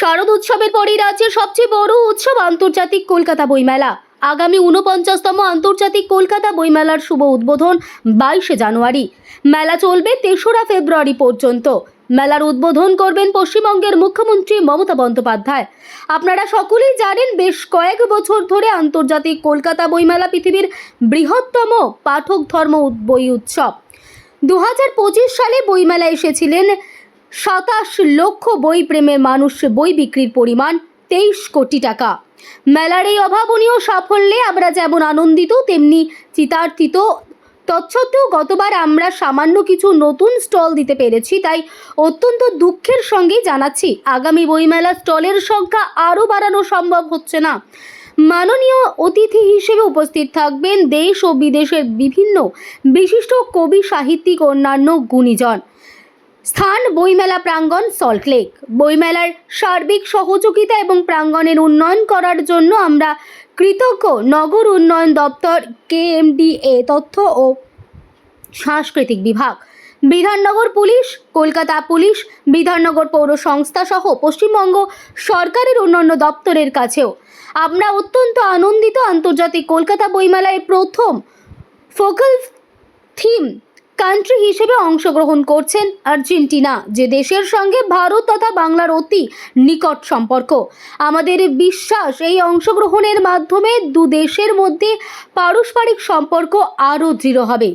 শারদ উৎসবের পরই রাজ্যের সবচেয়ে বড় উৎসব আন্তর্জাতিক কলকাতা বইমেলা। আগামী ঊনপঞ্চাশতম আন্তর্জাতিক কলকাতা বইমেলার শুভ উদ্বোধন বাইশে জানুয়ারি। মেলা চলবে তেসরা ফেব্রুয়ারি পর্যন্ত। মেলার উদ্বোধন করবেন পশ্চিমবঙ্গের মুখ্যমন্ত্রী মমতা বন্দ্যোপাধ্যায়। আপনারা সকলেই জানেন বেশ কয়েক বছর ধরে আন্তর্জাতিক কলকাতা বইমেলা পৃথিবীর বৃহত্তম পাঠক ধর্ম বই উৎসব। দু হাজার পঁচিশ সালে বইমেলা এসেছিলেন সাতাশ লক্ষ বই প্রেমের মানুষ বই বিক্রির পরিমাণ তেইশ কোটি টাকা। মেলার এই অভাবনীয় সাফল্যে আমরা যেমন আনন্দিত, তেমনি চিতার্থিত। তৎসত্ত্বেও গতবার আমরা সামান্য কিছু নতুন স্টল দিতে পেরেছি, তাই অত্যন্ত দুঃখের সঙ্গে জানাচ্ছি, আগামী বইমেলা স্টলের সংখ্যা আরও বাড়ানো সম্ভব হচ্ছে না। মাননীয় অতিথি হিসেবে উপস্থিত থাকবেন দেশ ও বিদেশের বিভিন্ন বিশিষ্ট কবি, সাহিত্যিক, অন্যান্য গুণীজন। স্থান বইমেলা প্রাঙ্গণ সল্টলেক বইমেলার সার্বিক সহযোগিতা এবং প্রাঙ্গণের উন্নয়ন করার জন্য আমরা কৃতজ্ঞ নগর উন্নয়ন দপ্তর, কেএমডিএ তথ্য ও সাংস্কৃতিক বিভাগ, বিধাননগর পুলিশ, কলকাতা পুলিশ, বিধাননগর পৌর সংস্থা সহ পশ্চিমবঙ্গ সরকারের অন্যান্য দপ্তরের কাছেও। আমরা অত্যন্ত আনন্দিত আন্তর্জাতিক কলকাতা বইমেলায় প্রথম ফোকাল থিম কান্ট্রি হিসেবে অংশগ্রহণ করছেন আর্জেন্টিনা, যে দেশের সঙ্গে ভারত তথা বাংলার অতি নিকট সম্পর্ক। আমাদের বিশ্বাস, এই অংশগ্রহণের মাধ্যমে দু দেশের মধ্যে পারস্পরিক সম্পর্ক আরও দৃঢ় হবে।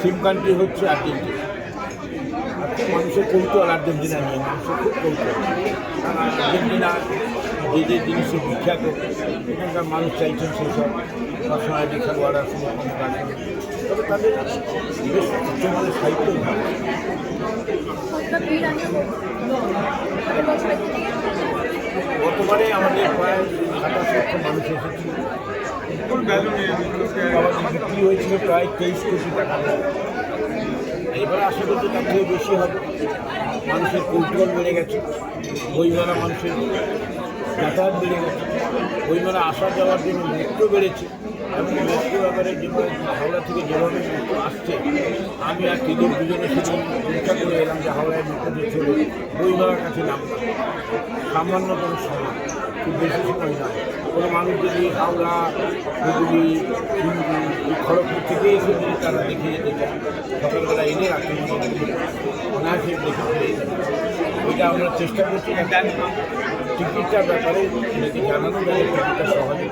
থিম কান্ট্রি হচ্ছে আর্জেন্টিনা। মানুষের কৌতূহল আর্জেন্টিনা নিয়ে, মানুষের খুব কৌতূহল আর্জেন্টিনা যে যে জিনিসের বিখ্যাত, এখানকার মানুষ চাইছেন সেই সব পার্সোনালিটি খেলোয়াড়রা সমর্থন রাখেন তবে তাদের উচ্চমানের সাহিত্য গতবারে আমাদের প্রায় সাতাশ লক্ষ মানুষ এসেছিল বিক্রি হয়েছিল প্রায় তেইশ কোটি টাকা। এবার আশা করছি তার থেকে বেশি হবে। মানুষের কৌতূহল বেড়ে গেছে। বইমেলা মানুষের যাতায়াত বেড়ে গেছে। বইমেলা আসা যাওয়ার জন্য মেট্রো বেড়েছে এবং মেট্রো ব্যাপারে যেভাবে হাওড়া থেকে যেভাবে মেট্রো আসছে, আমি আর টিকিট দুজনে সেদিন পরীক্ষা করে এলাম যে হাওড়ায় মেট্রো দিয়ে চলে বইমেলার কাছে নামলাম সামান্যতম সময়, খুব বেশি সময় নয় কোনো মানুষ যদি হাওড়া, হুগলি খড়গপুর থেকে এসে যদি তারা দেখে যেতে চায়, সকালবেলা এনে রাখেন অনায়াসে দেখে এটা আমরা চেষ্টা করছি। টিকিটটার ব্যাপারে ওদেরকে জানানো যায় টিকিটটা সহজে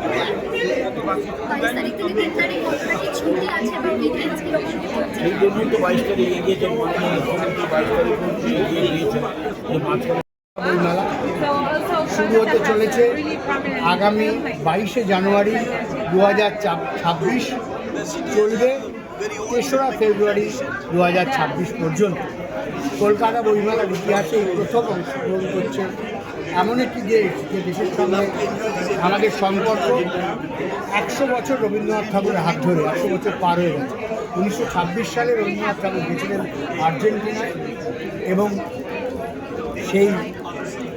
সেই জন্যই তো বাইশ তারিখ এগিয়েছেন মাননীয় মুখ্যমন্ত্রী বাইশ তারিখ এগিয়ে দিয়েছেন যে মাঝখানে বইমেলা। শুরু হতে চলেছে আগামী বাইশে জানুয়ারি দু হাজার ছাব্বিশ। চলবে তেসরা ফেব্রুয়ারি দু হাজার ছাব্বিশ পর্যন্ত। কলকাতা বইমেলার ইতিহাসে এই প্রথম অংশগ্রহণ করছে এমন একটি দেশ যে দেশের সঙ্গে আমাদের সম্পর্ক একশো বছর রবীন্দ্রনাথ ঠাকুরের হাত ধরে, একশো বছর পার হয়ে গেছে। উনিশশো ছাব্বিশ সালে রবীন্দ্রনাথ ঠাকুর গেছিলেন আর্জেন্টিনায় এবং সেই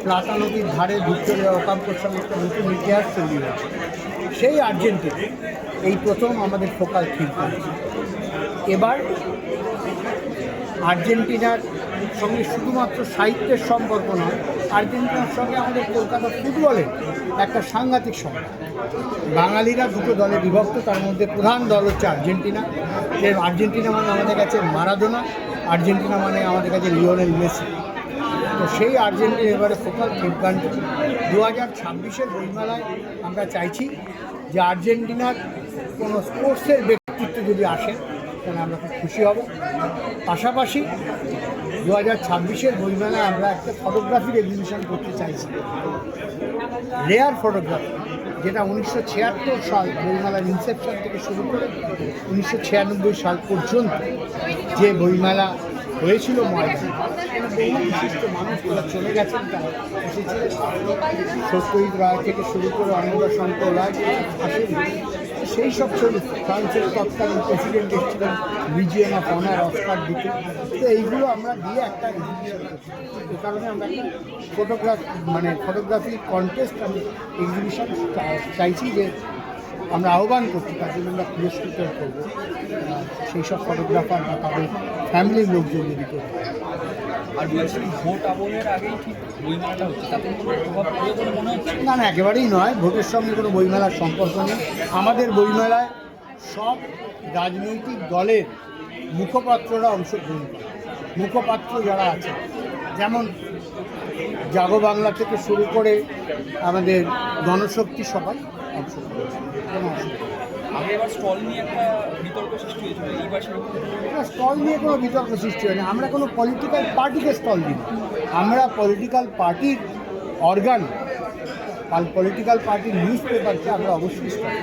প্লাতা নদীর ধারে ভিক্টোরিয়া ওকাম্পোর সঙ্গে একটা নতুন ইতিহাস তৈরি হয়েছে। সেই আর্জেন্টিনা, এই প্রথম আমাদের ফোকাল ঠিক এবার আর্জেন্টিনার সঙ্গে শুধুমাত্র সাহিত্যের সম্পর্ক নয়, আর্জেন্টিনার সঙ্গে আমাদের কলকাতা ফুটবলের একটা সাংঘাতিক সম্পর্ক। বাঙালিরা দুটো দলে বিভক্ত, তার মধ্যে প্রধান দল হচ্ছে আর্জেন্টিনা। যে আর্জেন্টিনা মানে আমাদের কাছে মারাদোনা, আর্জেন্টিনা মানে আমাদের কাছে লিওনেল মেসি। তো সেই আর্জেন্টিনা এবারে ফোকাল থিম দু হাজার ছাব্বিশের বইমেলায় আমরা চাইছি যে আর্জেন্টিনার কোনো স্পোর্টসের ব্যক্তিত্ব যদি আসে, তাহলে আমরা খুব খুশি হব। পাশাপাশি দু হাজার ছাব্বিশের বইমেলায় আমরা একটা ফটোগ্রাফির এক্সিবিশন করতে চাইছি। রেয়ার ফটোগ্রাফি যেটা উনিশশো ছিয়াত্তর সাল বইমেলার ইনসেপশন থেকে শুরু করে উনিশশো ছিয়ানব্বই সাল পর্যন্ত যে বইমেলা হয়েছিল ময়দানে বহু বিশিষ্ট মানুষ যারা চলে গেছেন, তারা এসেছিলেন। সত্যজিৎ রায় থেকে শুরু করে অন্নদা শঙ্কর রায় আসেন সেই সব ছবি ফ্রান্সের তৎকালীন প্রেসিডেন্ট এসেছিলেন রিজিয়ন অফ অনার অস্কার দিতে তো এইগুলো আমরা দিয়ে একটা এক্সিবিশন কারণে আমরা একটা ফটোগ্রাফ মানে ফটোগ্রাফি কন্টেস্ট আমি এক্সিবিশন চাইছি যে আমরা আহ্বান করছি তার জন্য আমরা পুরস্কৃত করব। সেই সব ফটোগ্রাফার বা তাদের ফ্যামিলির লোকজন যদি করে আর বলছি ভোট আবহের আগেই ঠিক বইমেলাটা হচ্ছে তাতে প্রভাব পড়বে বলে মনে হচ্ছে? না না একেবারেই নয় ভোটের সঙ্গে কোনো বইমেলার সম্পর্ক নেই। আমাদের বইমেলায় সব রাজনৈতিক দলের মুখপাত্ররা অংশগ্রহণ করে। মুখপাত্র যারা আছে যেমন জাগো বাংলা থেকে শুরু করে আমাদের গণশক্তি সবাই স্টল নিয়ে বিতর্ক সৃষ্টি স্টল নিয়ে কোনো বিতর্ক সৃষ্টি হয়নি আমরা কোনো পলিটিক্যাল পার্টিকে স্টল দিই আমরা পলিটিক্যাল পার্টির অর্গান পলিটিক্যাল পার্টির নিউজ পেপারকে আমরা অবশ্যই স্টল।